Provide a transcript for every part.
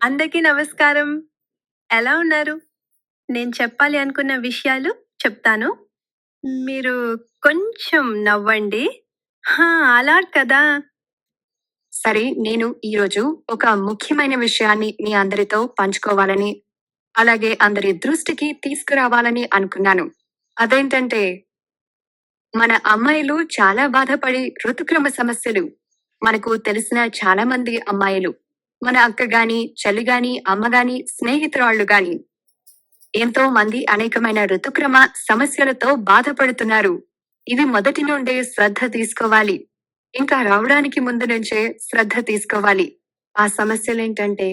అందరికీ నమస్కారం. ఎలా ఉన్నారు? నేను చెప్పాలి అనుకున్న విషయాలు చెప్తాను. మీరు కొంచెం నవ్వండి. హా! అలా కదా! సరే నేను ఈరోజు ఒక ముఖ్యమైన విషయాన్ని మీ అందరితో పంచుకోవాలని అలాగే అందరి దృష్టికి తీసుకురావాలని అనుకున్నాను అదేంటంటే మన అమ్మాయిలు చాలా బాధపడి ఋతుక్రమ సమస్యలు మనకు తెలిసిన చాలా మంది అమ్మాయిలు మన అక్క గాని చెల్లి గాని అమ్మ గాని స్నేహితురాళ్ళు గాని. ఎంతో మంది అనేకమైన ఋతుక్రమ సమస్యలతో బాధపడుతున్నారు. ఇవి మొదటి నుండే శ్రద్ధ తీసుకోవాలి. ఇంకా రావడానికి ముందు నుంచే శ్రద్ధ తీసుకోవాలి. ఆ సమస్యలు ఏంటంటే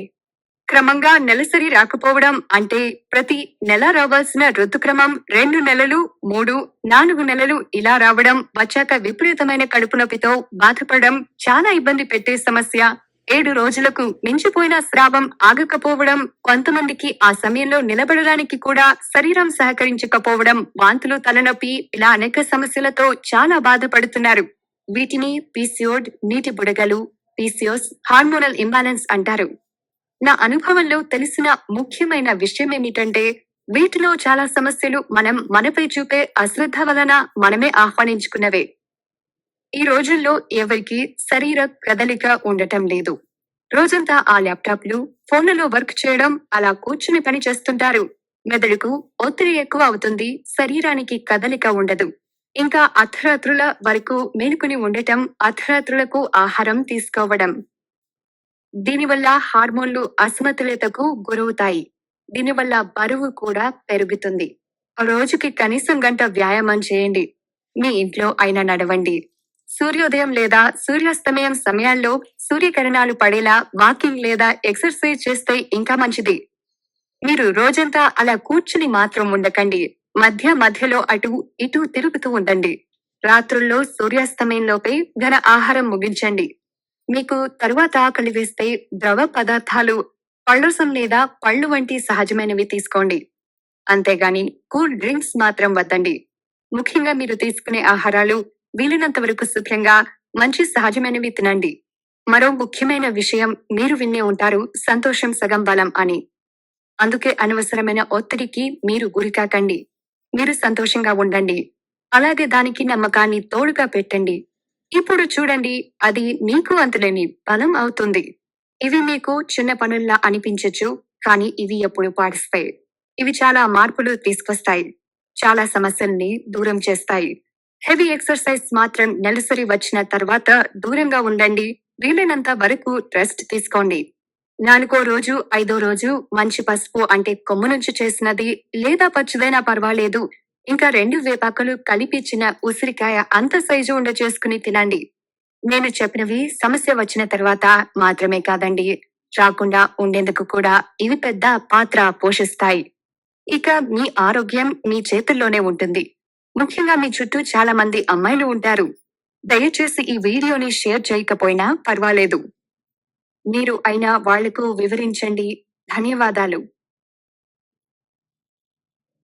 క్రమంగా నెలసరి రాకపోవడం అంటే ప్రతి నెల రావాల్సిన ఋతుక్రమం రెండు నెలలు మూడు నాలుగు నెలలు ఇలా రావడం వచ్చాక విపరీతమైన కడుపు నొప్పితో బాధపడడం చాలా ఇబ్బంది పెట్టే సమస్య. ఏడు రోజులకు మించిపోయిన స్రావం ఆగకపోవడం కొంతమందికి ఆ సమయంలో నిలబడడానికి కూడా శరీరం సహకరించకపోవడం వాంతులు తలనొప్పి ఇలా అనేక సమస్యలతో చాలా బాధపడుతున్నారు. వీటిని పీసియోడ్ నీటి బుడగలు పీసియోస్ హార్మోనల్ ఇంబాలెన్స్ అంటారు. నా అనుభవంలో తెలిసిన ముఖ్యమైన విషయం ఏమిటంటే వీటిలో చాలా సమస్యలు మనం మనపై చూపే అశ్రద్ధ వలన మనమే ఆహ్వానించుకున్నవే. ఈ రోజుల్లో ఎవరికి శరీర కదలిక ఉండటం లేదు. రోజంతా ఆ ల్యాప్టాప్లు ఫోన్లలో వర్క్ చేయడం అలా కూర్చుని పని చేస్తుంటారు. మెదడుకు ఒత్తిడి ఎక్కువ అవుతుంది శరీరానికి కదలిక ఉండదు. ఇంకా అర్ధరాత్రుల వరకు మేలుకుని ఉండటం అర్ధరాత్రులకు ఆహారం తీసుకోవడం. దీనివల్ల హార్మోన్లు అసమతుల్యతకు గురవుతాయి. దీనివల్ల బరువు కూడా పెరుగుతుంది. రోజుకి కనీసం గంట వ్యాయామం చేయండి. మీ ఇంట్లో అయినా నడవండి. సూర్యోదయం లేదా సూర్యాస్తమయం సమయాల్లో సూర్యకిరణాలు పడేలా వాకింగ్ లేదా ఎక్సర్సైజ్ చేస్తే ఇంకా మంచిది. మీరు రోజంతా అలా కూర్చుని మాత్రం ఉండకండి. మధ్య మధ్యలో అటు ఇటు తిరుగుతూ ఉండండి. రాత్రుల్లో సూర్యాస్తమయంలోపై ఘన ఆహారం ముగించండి. మీకు తరువాత ఆకలి వేస్తే ద్రవ పదార్థాలు పళ్ళరసం లేదా పళ్ళు వంటి సహజమైనవి తీసుకోండి. అంతేగాని కూల్ డ్రింక్స్ మాత్రం వద్దండి. ముఖ్యంగా మీరు తీసుకునే ఆహారాలు వీలైనంత వరకు శుభ్రంగా మంచి సహజమైనవి తినండి. మరో ముఖ్యమైన విషయం మీరు విన్నే ఉంటారు సంతోషం సగం బలం అని. అందుకే అనవసరమైన ఒత్తిడికి మీరు గురికాకండి మీరు సంతోషంగా ఉండండి. అలాగే దానికి నమ్మకాన్ని తోడుగా పెట్టండి. ఇప్పుడు చూడండి అది మీకు అంతులేని బలం అవుతుంది. ఇవి మీకు చిన్న పనుల్లా అనిపించచ్చు కానీ ఇవి ఎప్పుడు పాటిస్తాయి. ఇవి చాలా మార్పులు తీసుకొస్తాయి. చాలా సమస్యల్ని దూరం చేస్తాయి. హెవీ ఎక్సర్సైజ్ మాత్రం నెలసరి వచ్చిన తర్వాత దూరంగా ఉండండి. వీలైనంత వరకు రెస్ట్ తీసుకోండి. నాలుగో రోజు ఐదో రోజు మంచి పసుపు అంటే కొమ్ము నుంచి చేసినది లేదా పచ్చిదైనా పర్వాలేదు. ఇంకా రెండు వేపాకులు కలిపిచ్చిన ఉసిరికాయ అంత సైజు ఉండ చేసుకుని తినండి. నేను చెప్పినవి సమస్య వచ్చిన తర్వాత మాత్రమే కాదండి. రాకుండా ఉండేందుకు కూడా ఇవి పెద్ద పాత్ర పోషిస్తాయి. ఇక మీ ఆరోగ్యం మీ చేతుల్లోనే ఉంటుంది. ముఖ్యంగా మీ చుట్టూ చాలా మంది అమ్మాయిలు ఉంటారు. దయచేసి ఈ వీడియోని షేర్ చేయకపోయినా పర్వాలేదు. మీరు అయినా వాళ్ళకు వివరించండి. ధన్యవాదాలు.